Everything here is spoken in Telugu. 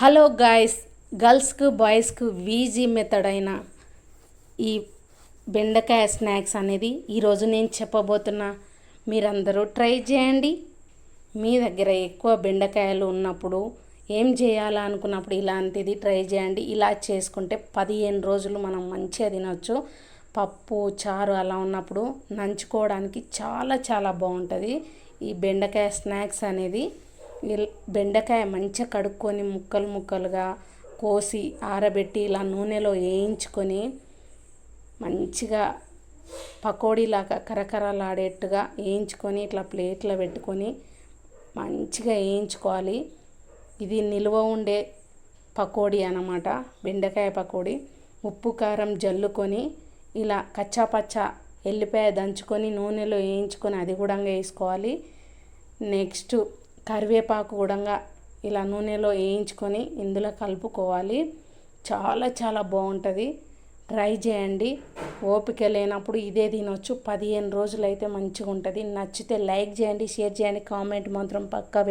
హలో గాయస్ గర్ల్స్కు బాయ్స్కు వీజీ మెథడ్ అయిన ఈ బెండకాయ స్నాక్స్ అనేది ఈరోజు నేను చెప్పబోతున్నా. మీరందరూ ట్రై చేయండి. మీ దగ్గర ఎక్కువ బెండకాయలు ఉన్నప్పుడు ఏం చేయాలా అనుకున్నప్పుడు ఇలాంటిది ట్రై చేయండి. ఇలా చేసుకుంటే పదిహేను రోజులు మనం మంచిగా తినొచ్చు. పప్పు చారు అలా ఉన్నప్పుడు నంచుకోవడానికి చాలా చాలా బాగుంటుంది ఈ బెండకాయ స్నాక్స్ అనేది. బెండకాయ మంచిగా కడుక్కొని ముక్కలు ముక్కలుగా కోసి ఆరబెట్టి ఇలా నూనెలో వేయించుకొని మంచిగా పకోడీలాగా కరకరలాడేట్టుగా వేయించుకొని ఇట్లా ప్లేట్లో పెట్టుకొని మంచిగా వేయించుకోవాలి. ఇది నిల్వ ఉండే పకోడీ అన్నమాట బెండకాయ పకోడీ. ఉప్పు కారం జల్లుకొని ఇలా కచ్చా పచ్చా ఎల్లిపాయ దంచుకొని నూనెలో వేయించుకొని అది కూడా వేసుకోవాలి. నెక్స్ట్ కరివేపాకు కూడా ఇలా నూనెలో వేయించుకొని ఇందులో కలుపుకోవాలి. చాలా చాలా బాగుంటుంది. ట్రై చేయండి. ఓపిక లేనప్పుడు ఇదే తినొచ్చు. పదిహేను రోజులు అయితే మంచిగా ఉంటుంది నచ్చితే లైక్ చేయండి షేర్ చేయండి. కామెంట్ మాత్రం పక్కా పెట్టండి.